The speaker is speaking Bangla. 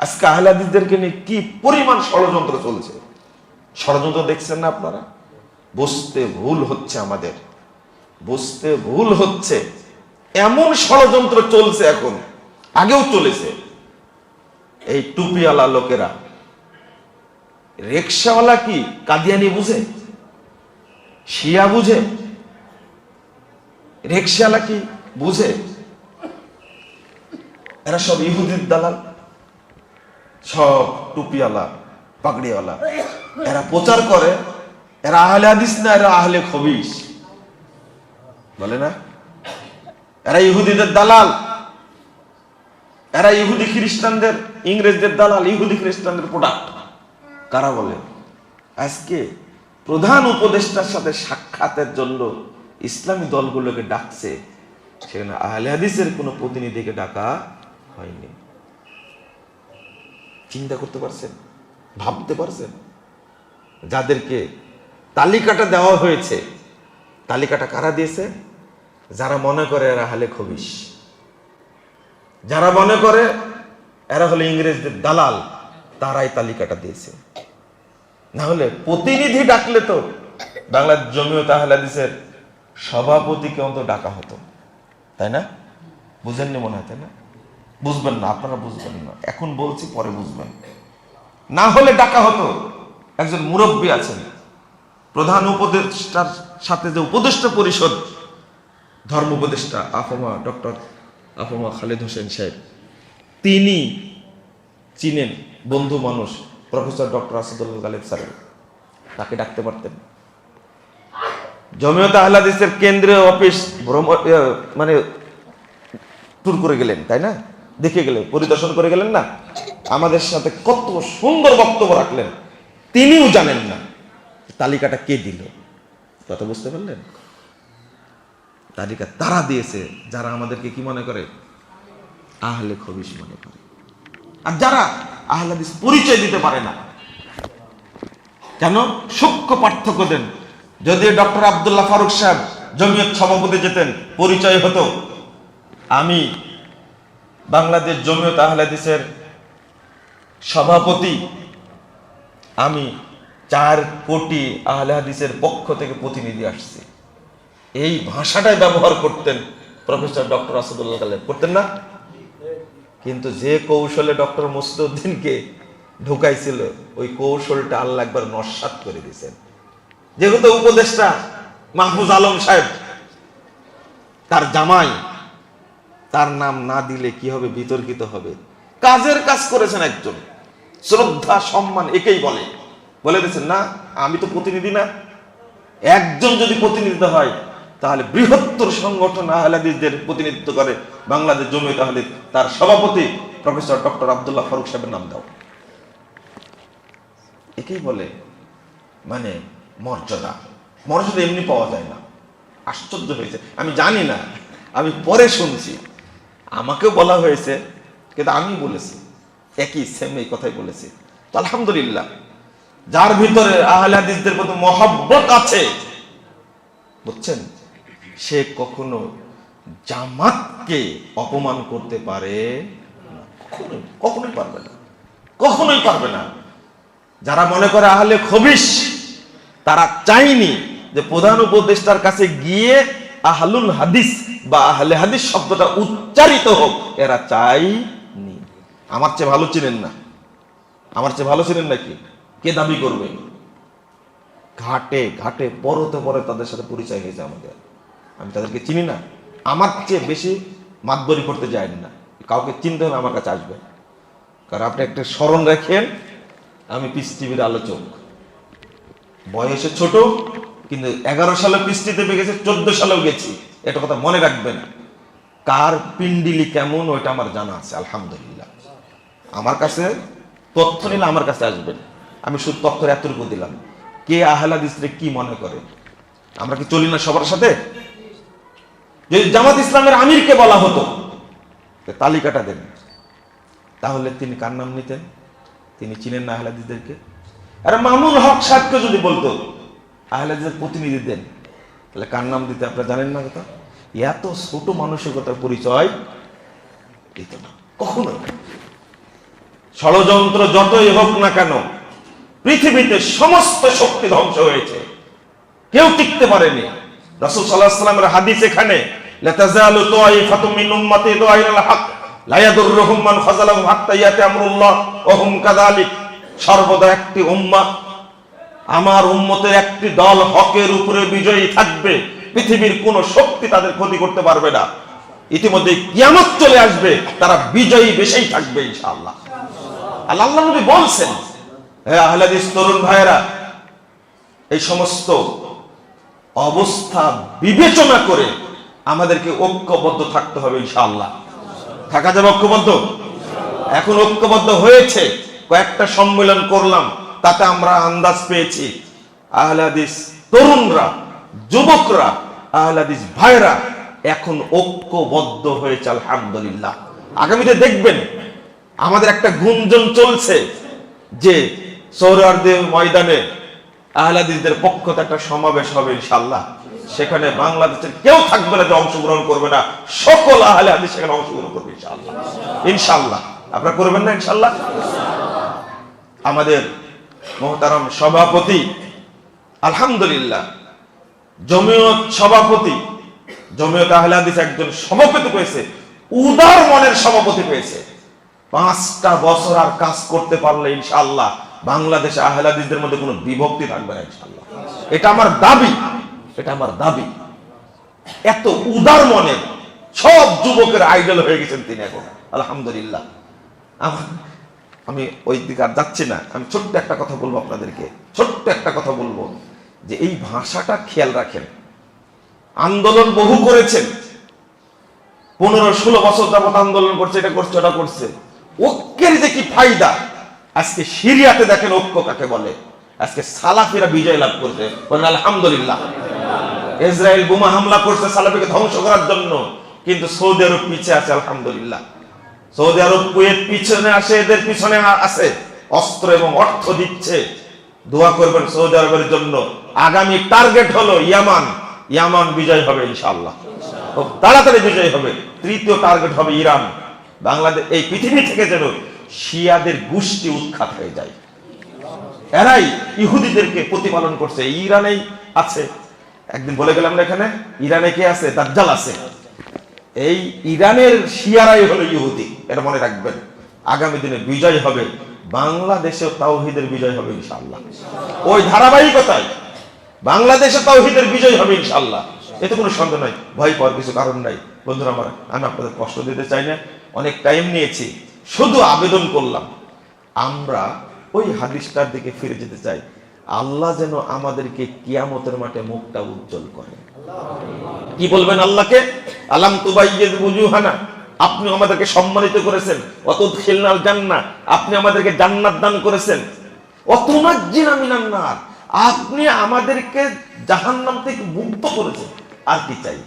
আজকে আহলাদিসদেরকে নিয়ে কি পরিমাণ ষড়যন্ত্র চলছে? ষড়যন্ত্র দেখছেন না আপনারা? বুঝতে ভুল হচ্ছে আমাদের। বুঝতে ভুল হচ্ছে। এমন ষড়যন্ত্র চলছে এখন, আগেও চলেছে। এই টুপিওয়ালা লোকেরা। রিক্সাওয়ালা কি কাদিয়ানি বুঝে? শিয়া বুঝে? রিক্সাওয়ালা কি বুঝে? এরা সব ইহুদির দালাল। সব টুপিওয়ালা, পাগড়িওয়ালা। এরা প্রচার করে, এরা আহলে হাদিস না, এরা আহলে খবিস বলে না? এরা ইহুদিদের দালাল। এরা ইহুদি খ্রিস্টানদের, ইংরেজদের দালাল, ইহুদি খ্রিস্টানদের প্রোডাক্ট কারা বলে? আজকে প্রধান উপদেষ্টার সাথে সাক্ষাতের জন্য ইসলামী দলগুলোকে ডাকছে। সেখানে আহলে হাদিসের কোনো প্রতিনিধিকে ডাকা হয়নি। চিন্তা করতে পারছেন? ভাবতে পারছেন? যাদেরকে তালিকাটা দেওয়া হয়েছে, তালিকাটা কারা দিয়েছে? যারা মনে করে এরা হালে খবিস যারা মনে করে এরা হলো ইংরেজদের দালাল, তারাই তালিকাটা দিয়েছে। না হলে প্রতিনিধি ডাকলে তো বাংলার জমিয়ত আহলাদিসের সভাপতিকে অন্তত ডাকা হতো। তাই না? বুঝেননি মনে হয়, তাই না? বুঝবেন না আপনারা বুঝবেন না। এখন বলছি পরে বুঝবেন। না হলে ডাকা হতো। একজন মুরব্বী আছেন। প্রধান উপদেষ্টার সাথে যে উপদেষ্টা পরিষদ ধর্ম উপদেষ্টা AFM doctor AFM Khalid Hossain সাহেব তিনি চিনেন বন্ধু মানুষ professor doctor Asadullah Galib sir তাকে ডাকতে পারতেন। জমিয়ত আহলাদিসের কেন্দ্রীয় অফিস ভ্রমণ ইয়ে, মানে ট্যুর করে গেলেন তাই না? দেখে গেলেন, পরিদর্শন করে গেলেন না? আমাদের সাথে কত সুন্দর বক্তব্য রাখলেন, তিনিও জানেন না। তালিকাটা কে দিল? কথা বুঝতে পারলেন? তালিকা তারা দিয়েছে, যারা আমাদেরকে কি মনে করে? আহলে খবিস মনে করে। আর যারা আহলাদিস পরিচয় দিতে পারে না, কেন? সূক্ষ্ম পার্থক্য দেন। যদি ডক্টর আব্দুল্লাহ ফারুক সাহেব জমিয়ত সভাপতি যেতেন, পরিচয় হতো। আমি বাংলাদেশ জমিয়ত আহলাদিসের সভাপতি আমি চার কোটি আহলে হাদিসের পক্ষ থেকে প্রতিনিধি আসছি। এই ভাষাটাই ব্যবহার করতেন প্রফেসর ডক্টর আসাদুল্লাহ কালেব করতেন না? কিন্তু যে কৌশলে ডক্টর মুসদুদ্দিনকে ঢুকাইছিল, ওই কৌশলটা আল্লাহ একবার নস্বাত করে দিয়েছেন। যেহেতু উপদেষ্টা মাহফুজ আলম সাহেব, তার জামাই তার নাম না দিলে কি হবে? বিতর্কিত হবে। কাজের কাজ করেছেন একজন। শ্রদ্ধা, সম্মান একেই বলে। বলে দিয়েছেন, না, আমি তো প্রতিনিধি না। একজন যদি প্রতিনিধিত্ব হয়, তাহলে বৃহত্তর সংগঠন আহলাদিসদের প্রতিনিধিত্ব করে বাংলাদেশ জমি তাহলে তার সভাপতি প্রফেসর ডক্টর আবদুল্লাহ ফারুক সাহেবের নাম দাও। একেই বলে মানে মর্যাদা। মর্যাদা এমনি পাওয়া যায় না। আশ্চর্য হয়েছে। আমি জানি না। আমি পরে শুনছি। আমাকেও বলা হয়েছে, কিন্তু আমি বলেছি। একই সেম এই কথাই বলেছি। তো আলহামদুলিল্লাহ, যার ভিতরে আহলে হাদিসদের প্রতি মহব্বত আছে, বুঝছেন? সে কখনো জামাতকে অপমান করতে পারে না। কখনোই কখনোই পারবে না। কখনোই পারবে না। যারা মনে করে আহলে খবিস তারা চাইনি যে প্রধান উপদেষ্টার কাছে গিয়ে আহলুল হাদিস বা আহলে হাদিস শব্দটা উচ্চারিত হোক, এরা চাইনি। আমার চেয়ে ভালো চিনেন না। আমার চেয়ে ভালো ছিলেন নাকি? কে দাবি করবে? ঘাটে ঘাটে, পরতে পরে তাদের সাথে পরিচয় হয়েছে আমাদের। আমি তাদেরকে চিনি না। আমার চেয়ে বেশি মাতবরি করতে যায়নি না। কাউকে চিনতে হলে আমার কাছে আসবে কারণ আপনি একটা স্মরণ রাখেন, আমি পিস টিভির আলোচক। বয়সে ছোট, কিন্তু এগারো সালে পিস্তিতে গেছে, চোদ্দ সালেও গেছি। এটা কথা মনে রাখবেন। কার পিন্ডিলি কেমন, ওইটা আমার জানা আছে, আলহামদুলিল্লাহ। আমার কাছে তথ্য নিলে আমার কাছে আসবেন। আমি শুধু তথ্য এতটুকু দিলাম। কে আহলা দিসরে কি মনে করে? আমরা কি চলি না সবার সাথে? যদি জামাত ইসলামের আমিরকে বলা হতো তালিকাটা দেন। তাহলে তিনি কার নাম নিতেন? তিনি চিনেন না আহলাদিসদেরকে আর মামুন হক সাহেবকে যদি বলতো আহলাদিদের প্রতিনিধি দেন। তাহলে কার নাম দিতে আপনারা জানেন না কথা? এত ছোট মানসিকতার পরিচয় দিত না। কখনোই না। ষড়যন্ত্র যতই হোক না কেন, পৃথিবীতে সমস্ত শক্তি ধ্বংস হয়েছে। কেউ টিকতে পারেনি। রাসূল আলাইহি সাল্লামের হাদিস এখানে সর্বদা একটি উম্মাহ আমার উম্মতের একটি দল হকের উপরে বিজয়ী থাকবে। পৃথিবীর কোন শক্তি তাদের ক্ষতি করতে পারবে না। ইতিমধ্যে কিয়ামত চলে আসবে, তারা বিজয়ী বেশেই থাকবে ইনশাআল্লাহ। আল্লাহ আল্লাহ নবী বলছেন হ্যাঁ আহলাদিস তরুণ ভাইয়েরা, এই সমস্ত অবস্থা বিবেচনা করে আমাদেরকে ঐক্যবদ্ধ থাকতে হবে ইনশাআল্লাহ। থাকা যাবে ঐক্যবদ্ধ? এখন ঐক্যবদ্ধ হয়েছে, কয়েকটা সম্মেলন করলাম। তাতে আমরা আন্দাজ পেয়েছি। আহলাদিস তরুণরা, যুবকরা, আহলাদিস ভাইরা এখন ঐক্যবদ্ধ হয়েছে, আলহামদুলিল্লাহ। আগামীতে দেখবেন আমাদের একটা গুঞ্জন চলছে যে সৌরার্দে ময়দানে আহলাদিসদের পক্ষ থেকে একটা সমাবেশ হবে ইনশাল্লাহ সেখানে বাংলাদেশের কেউ থাকবে না যে অংশগ্রহণ করবে না। সকল আহলে হাদিস সেখানে অংশগ্রহণ করবে ইনশাল্লাহ ইনশাল্লাহ আপনারা করবেন না ইনশাল্লাহ আমাদের মহতারাম সভাপতি, আলহামদুলিল্লাহ। জমিয়ত সভাপতি, জমিয়ত আহলে হাদিস একজন সভাপতি পেয়েছে উদার মনের সভাপতি পেয়েছে পাঁচটা বছর আর কাজ করতে পারলে ইনশাআল্লাহ বাংলাদেশে আহলাদিসদের মধ্যে কোনো বিভক্তি থাকবে না ইনশাআল্লাহ। এটা আমার দাবি, এটা আমার দাবি। এত উদার মনে সব যুবকের আইডল হয়ে গেছেন তিনি এখন, আলহামদুলিল্লাহ। আমার আমি ওই দিকে আর যাচ্ছি না। আমি ছোট্ট একটা কথা বলব আপনাদেরকে। ছোট্ট একটা কথা বলব যে এই ভাষাটা খেয়াল রাখেন। আন্দোলন বহু করেছেন। পনেরো, ষোলো বছর যাবত আন্দোলন করছে, এটা করছে, ওটা করছে। ঐক্যের যে কি ফায়দা? আজকে সিরিয়াতে দেখেন ঐক্য কাকে বলে? আজকে সালাফিরা বিজয় লাভ করছে। আলহামদুলিল্লাহ। ইসরায়েল বোমা হামলা করছে সালাফিকে ধ্বংস করার জন্য। কিন্তু সৌদি আরব পিছিয়ে আছে, আলহামদুলিল্লাহ। সৌদি আরব, কুয়েত পিছনে আসে, এদের পিছনে আছে। অস্ত্র এবং অর্থ দিচ্ছে। দোয়া করবেন সৌদি আরবের জন্য। আগামী টার্গেট হলো ইয়ামান। ইয়ামান বিজয় হবে, ইনশাআল্লাহ। খুব তাড়াতাড়ি বিজয় হবে। তৃতীয় টার্গেট হবে ইরান। বাংলাদেশ এই পৃথিবী থেকে যেন শিয়াদের গোষ্ঠী উৎখাত হয়ে যায়। এরাই ইহুদিদেরকে প্রতিপালন করছে। ইরানেই আছে। একদিন বলে গেলাম না এখানে? ইরানে কে আছে? দাজ্জাল আছে। এই ইরানের শিয়ারাই হলো ইহুদি, এটা মনে রাখবেন। আগামী দিনে বিজয় হবে, বাংলাদেশেও তাওহিদের বিজয় হবে ইনশাআল্লাহ। ওই ধারাবাহিকতায় বাংলাদেশে তাওহিদের বিজয় হবে ইনশাআল্লাহ। এতে কোনো সন্দেহ নাই, ভয় পাওয়ার কিছু কারণ নাই। বন্ধুরা, আমার আমি আপনাদের কষ্ট দিতে চাই না, অনেক টাইম নিয়েছি, শুধু আবেদন করলাম। আমরা ওই হাদিসটার দিকে ফিরে যেতে চাই। আল্লাহ যেন আমাদেরকে কিয়ামতের মাঠে মুখটা উজ্জ্বল করে। কি বলবেন আল্লাহকে? আলাম তুবাইয়েদ বুজুহানা আপনি আমাদেরকে সম্মানিত করেছেন। অত খেলনাল জান্না, আপনি আমাদেরকে জান্নাত দান করেছেন। অতুনাজ্জিনা মিনান নার, আপনি আমাদেরকে জাহান্নাম থেকে মুক্ত করেছেন। আর কি চাই?